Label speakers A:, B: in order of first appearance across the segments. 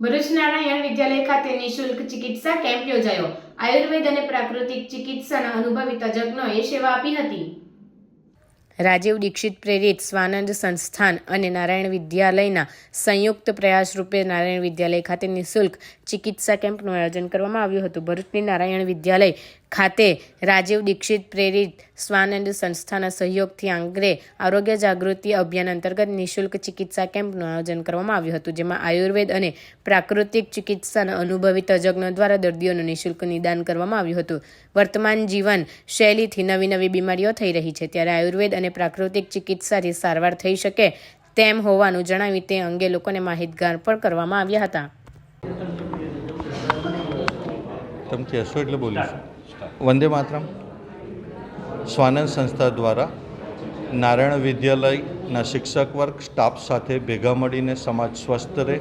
A: ભરૂચ નારાયણ વિદ્યાલય ખાતે નિઃશુલ્ક ચિકિત્સા કેમ્પ યોજાયો. આયુર્વેદ અને પ્રાકૃતિક ચિકિત્સાના અનુભવી તજજ્ઞોએ સેવા આપી હતી. રાજીવ દીક્ષિત પ્રેરિત સ્વાનંદ સંસ્થાન અને નારાયણ વિદ્યાલયના સંયુક્ત પ્રયાસ રૂપે નારાયણ વિદ્યાલય ખાતે નિઃશુલ્ક ચિકિત્સા કેમ્પનું આયોજન કરવામાં આવ્યું હતું. ભરૂચની નારાયણ વિદ્યાલય ખાતે રાજીવ દીક્ષિત પ્રેરિત સ્વાનંદ સંસ્થાના સહયોગથી આંગરે આરોગ્ય જાગૃતિ અભિયાન અંતર્ગત નિઃશુલ્ક ચિકિત્સા કેમ્પનું આયોજન કરવામાં આવ્યું હતું, જેમાં આયુર્વેદ અને પ્રાકૃતિક ચિકિત્સાના અનુભવી તજજ્ઞો દ્વારા દર્દીઓનું નિઃશુલ્ક નિદાન કરવામાં આવ્યું હતું. વર્તમાન જીવન શૈલીથી નવી નવી બીમારીઓ થઈ રહી છે. ત્યારે આયુર્વેદ અને પ્રાકૃતિક ચિકિત્સાથી સારવાર થઈ શકે તેમ હોવાનું જણાવી તે અંગે લોકોને માહિતગાર પણ કરવામાં આવ્યા હતા.
B: તમે કહેશો એટલે બોલીશું. વંદે માતરમ. સ્વાનંદ સંસ્થા દ્વારા નારાયણ વિદ્યાલયના શિક્ષક વર્ગ સ્ટાફ સાથે ભેગા મળીને સમાજ સ્વસ્થ રહે,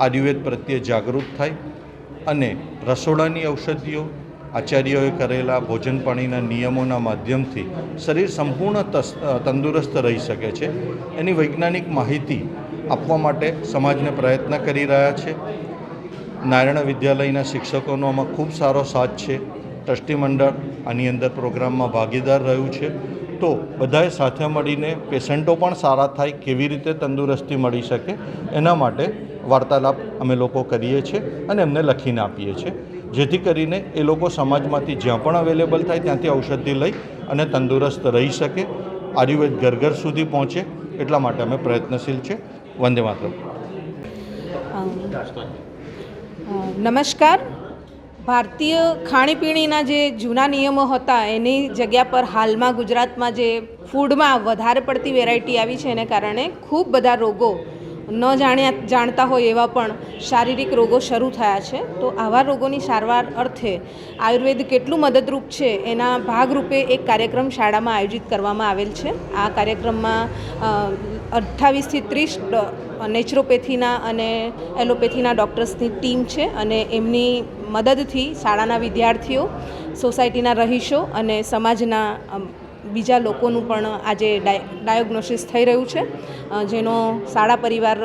B: આયુર્વેદ પ્રત્યે જાગૃત થાય અને રસોડાની ઔષધિઓ આચાર્યોએ કરેલા ભોજન પાણીના નિયમોના માધ્યમથી શરીર સંપૂર્ણ તંદુરસ્ત રહી શકે છે. એની વૈજ્ઞાનિક માહિતી આપવા માટે સમાજને પ્રયત્ન કરી રહ્યા છે. નારાયણ વિદ્યાલયના શિક્ષકોનો આમાં ખૂબ સારો સાથ છે. ટ્રસ્ટી મંડળ આની અંદર પ્રોગ્રામમાં ભાગીદાર રહ્યું છે. તો બધાએ સાથે મળીને પેશન્ટો પણ સારા થાય કેવી રીતે તંદુરસ્તી મળી શકે એના માટે વાર્તાલાપ અમે લોકો કરીએ છીએ અને એમને લખીને આપીએ છીએ. જેથી કરીને એ લોકો સમાજમાંથી જ્યાં પણ અવેલેબલ થાય ત્યાંથી ઔષધિ લઈ અને તંદુરસ્ત રહી શકે, આયુર્વેદ ઘર ઘર સુધી પહોંચે એટલા માટે અમે પ્રયત્નશીલ છે વંદે માતરમ.
C: નમસ્કાર. ભારતીય ખાણીપીણીના જે જૂના નિયમો હતા, એની જગ્યા પર હાલમાં ગુજરાતમાં જે ફૂડમાં વધારે પડતી વેરાયટી આવી છે, એને કારણે ખૂબ બધા રોગો ન જાણ્યા જાણતા હોય એવા પણ શારીરિક રોગો શરૂ થયા છે. તો આવા રોગોની સારવાર અર્થે આયુર્વેદ કેટલું મદદરૂપ છે એના ભાગરૂપે એક કાર્યક્રમ શાળામાં આયોજિત કરવામાં આવેલ છે. આ કાર્યક્રમમાં અઠ્ઠાવીસથી ત્રીસ નેચરોપેથીના અને એલોપેથીના ડૉક્ટર્સની ટીમ છે અને એમની મદદથી શાળાના વિદ્યાર્થીઓ, સોસાયટીના રહીશો અને સમાજના બીજા લોકોનું પણ આજે ડાય, ડાયગ્નોસિસ થઈ રહ્યું છે. જેનો શાળા પરિવાર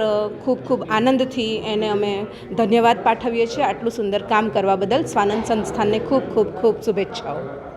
C: ખૂબ ખૂબ આનંદથી એને અમે ધન્યવાદ પાઠવીએ છીએ. આટલું સુંદર કામ કરવા બદલ સ્વાનંદ સંસ્થાનને ખૂબ ખૂબ ખૂબ શુભેચ્છાઓ.